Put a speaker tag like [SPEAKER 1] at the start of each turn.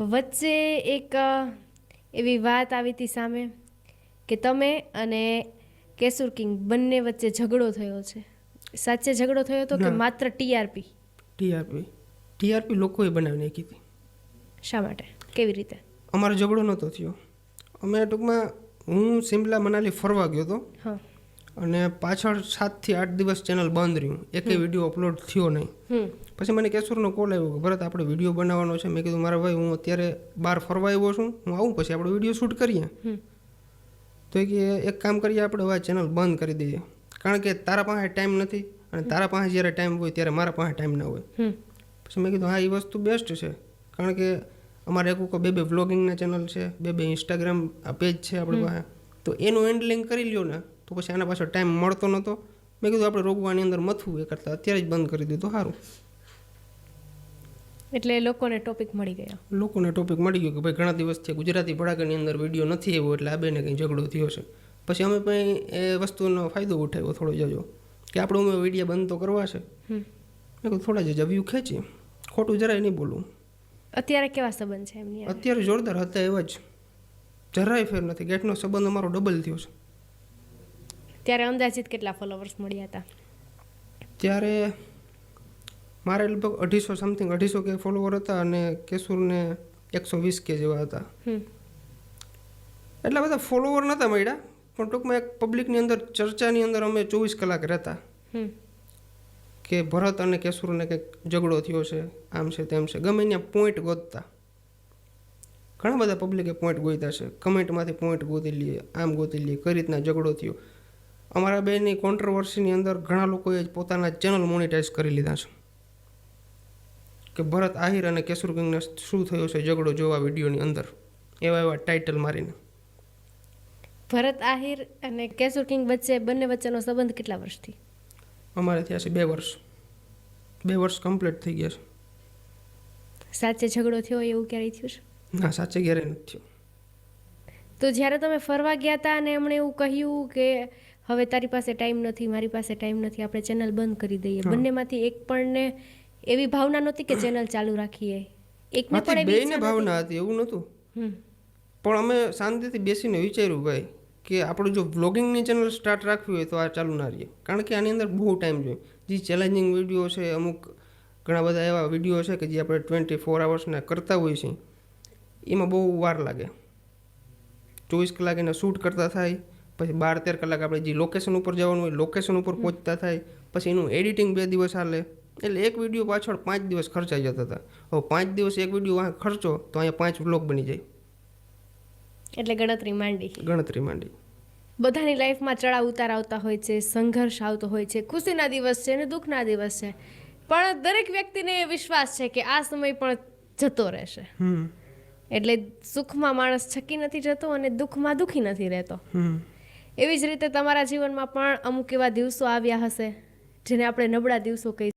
[SPEAKER 1] વચ્ચે એક એવી વાત આવી હતી સામે કે તમે અને કેસુર કિંગ બંને વચ્ચે ઝઘડો થયો છે. સાચે ઝઘડો થયો હતો કે માત્ર ટીઆરપી
[SPEAKER 2] ટીઆરપી ટીઆરપી લોકોએ બનાવી નાખી હતી.
[SPEAKER 1] શા માટે? કેવી રીતે?
[SPEAKER 2] અમારો ઝઘડો નહોતો થયો. અમે ટૂંકમાં હું સિમલા મનાલી ફરવા ગયો હતો.
[SPEAKER 1] હા.
[SPEAKER 2] અને પાછળ સાતથી આઠ દિવસ ચેનલ બંધ રહ્યું. એકે વીડિયો અપલોડ થયો નહીં. પછી મને કેશોરનો કોલ આવ્યો કે ભરત આપણે વીડિયો બનાવવાનો છે. મેં કીધું મારા ભાઈ હું અત્યારે બહાર ફરવા આવ્યો છું. હું આવું પછી આપણે વીડિયો શૂટ કરીએ. તો એ કે એક કામ કરીએ આપણે હવે આ ચેનલ બંધ કરી દઈએ. કારણ કે તારા પાસે ટાઈમ નથી અને તારા પાસે જ્યારે ટાઈમ હોય ત્યારે મારા પાસે ટાઈમ ના હોય. પછી મેં કીધું હા એ વસ્તુ બેસ્ટ છે. કારણ કે અમારે એક બે બે વ્લોગિંગના ચેનલ છે બે બે ઇન્સ્ટાગ્રામ પેજ છે આપણી પાસે. તો એનું હેન્ડલિંગ કરી લ્યો ને. તો પછી આના પાછળ ટાઈમ મળતો નહોતો. મેં કીધું આપણે રોગવાની અંદર મથવું એ કરતાં અત્યારે જ બંધ કરી દીધું સારું.
[SPEAKER 1] એટલે લોકોને ટોપિક મળી ગયા.
[SPEAKER 2] લોકોને ટોપિક મળી ગયો કે ભાઈ ઘણા દિવસથી ગુજરાતી ભડાકાની અંદર વીડિયો નથી આવ્યો એટલે આ બેને કંઈ ઝઘડો થયો છે. પછી અમે પણ એ વસ્તુનો ફાયદો ઉઠાવ્યો થોડો જજો કે આપણે અમે વીડિયો બંધ તો કરવા છે. મેં કીધું થોડા જ વ્યૂ ખેંચીએ ખોટું જરાય નહીં બોલું.
[SPEAKER 1] અત્યારે કેવા સંબંધ છે એમની
[SPEAKER 2] અત્યારે જોરદાર હતા એવા જ. જરાય ફેર નથી. ગેટનો સંબંધ અમારો ડબલ થયો છે.
[SPEAKER 1] ત્યારે અંદાજિત કેટલા ફોલોવર્સ મળ્યા હતા?
[SPEAKER 2] ત્યારે મારે લગભગ અઢીસો સમથિંગ અઢીસો કે ફોલોવર હતા અને કેશુરને એકસો વીસ કે જેવા હતા. એટલા બધા ફોલોવર નહોતા મળ્યા પણ ટૂંકમાં એક પબ્લિકની અંદર ચર્ચાની અંદર અમે ચોવીસ કલાક રહેતા. કે ભરત અને કેશુરને કંઈક ઝઘડો થયો છે આમ છે તેમ છે ગમે ત્યાં પોઈન્ટ ગોતતા. ઘણા બધા પબ્લિકે પોઈન્ટ ગોતા છે કમેન્ટમાંથી પોઈન્ટ ગોતી લઈએ આમ ગોતી લઈએ કઈ રીતના ઝઘડો થયો. અમારા બેની કોન્ટ્રોવર્સીની અંદર ઘણા લોકોએ પોતાના ચેનલ મોનિટાઈઝ કરી લીધા છે. કે ભરત આહિર અને કેસુર કિંગને શું થયો છે ઝઘડો જોવા વિડીયોની અંદર? એવા એવા ટાઇટલ મારીને.
[SPEAKER 1] ભરત આહિર અને કેસુર કિંગ વચ્ચે બંને વચ્ચેનો સંબંધ કેટલા વર્ષથી?
[SPEAKER 2] અમારે થયા છે બે વર્ષ. બે વર્ષ કમ્પ્લીટ થઈ ગયા છે.
[SPEAKER 1] સાચે ઝઘડો થયો એવું ક્યારેય થયું છે?
[SPEAKER 2] ના સાચે ક્યારેય નથી થયું.
[SPEAKER 1] તો જ્યારે તમે ફરવા ગયા હતા અને એમણે એવું કહ્યું કે હવે તારી પાસે ટાઈમ નથી મારી પાસે ટાઈમ નથી આપણે ચેનલ બંધ કરી દઈએ. બંનેમાંથી એક પણને એવી ભાવના નહોતી કે ચેનલ ચાલુ રાખીએ. એકને પણ એવી
[SPEAKER 2] બેયને ભાવના હતી એવું નહોતું? પણ અમે શાંતિથી બેસીને વિચાર્યું ભાઈ કે આપણું જો વ્લોગિંગની ચેનલ સ્ટાર્ટ રાખવી હોય તો આ ચાલુ ના રહીએ. કારણ કે આની અંદર બહુ ટાઈમ જોઈએ. જે ચેલેન્જિંગ વીડિયો છે અમુક ઘણા બધા એવા વીડિયો છે કે જે આપણે ટ્વેન્ટી ફોર આવર્સના કરતા હોઈએ છીએ એમાં બહુ વાર લાગે. ચોવીસ કલાક એને શૂટ કરતા થાય પછી બાર તેર કલાક આપણે જે લોકેશન ઉપર જવાનું હોય લોકેશન ઉપર પહોંચતા થાય પછી એનું એડિટિંગ બે દિવસ હાલે. એટલે એક વીડિયો પાછળ પાંચ દિવસ ખર્ચાઈ જતા હતા. હવે પાંચ દિવસ એક વીડિયો વાંહે ખર્ચો તો અહીંયા પાંચ વ્લોગ બની જાય.
[SPEAKER 1] એટલે ગણતરી માંડી.
[SPEAKER 2] ગણતરી માંડી.
[SPEAKER 1] બધાની લાઈફમાં ચડાવ ઉતાર આવતા હોય છે સંઘર્ષ આવતો હોય છે ખુશીના દિવસ છે અને દુઃખના દિવસ છે. પણ દરેક વ્યક્તિને એ વિશ્વાસ છે કે આ સમય પણ જતો રહેશે.
[SPEAKER 2] હમ.
[SPEAKER 1] એટલે સુખમાં માણસ છકી નથી જતો અને દુઃખમાં દુઃખી નથી રહેતો.
[SPEAKER 2] હમ.
[SPEAKER 1] એવી જ રીતે તમારા જીવનમાં પણ અમુક એવા દિવસો આવ્યા હશે જેને આપણે નબળા દિવસો કહી